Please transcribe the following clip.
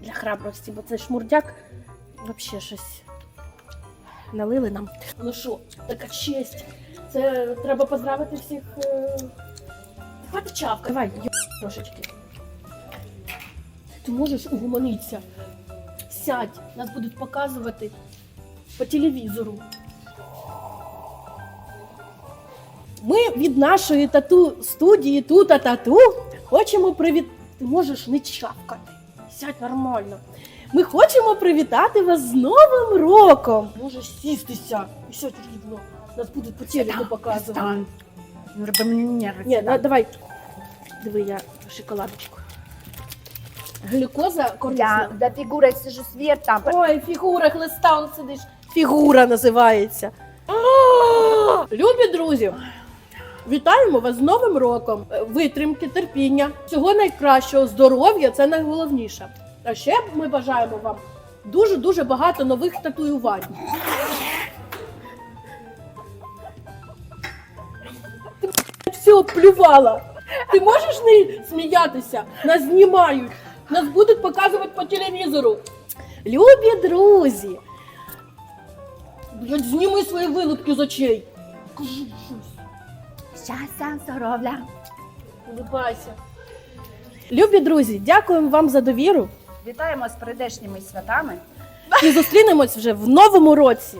для храбрості, бо цей шмурдяк взагалі щось налили нам. Ну що, така честь. Це треба поздравити всіх. Е... Хватить чавка. Давай, йо трошечки. Ти можеш угомонитися. Сядь, нас будуть показувати по телевізору. Ми від нашої тату студії Тута Тату хочемо привіт. Ти можеш не чавкати. Сядь нормально. Ми хочемо привітати вас з Новим роком. Можеш сістися. І сядь рівно. Нас будуть по телеку показувати. Стан. Ну, роби мені нерви. Ні, на, давай. Диви, я шоколадочку. Глюкоза корисна. Я за фігурою сижу світа. Ой, фігура, хлиста, он сидиш. Фігура називається. Любі друзі, вітаємо вас з Новим роком. Е, Витримки, терпіння, всього найкращого, здоров'я це найголовніше. А ще ми бажаємо вам дуже-дуже багато нових татуювань. Ти все плювала. Ти можеш не сміятися? Нас знімають. Нас будуть показувати по телевізору. Любі друзі. Зніми свої вилупки з очей. Кажи щось. Щастя, здоров'я. Улыбайся. Любі друзі, дякуємо вам за довіру Вітаємо з прийдешніми святами. і зустрінемось вже в новому році.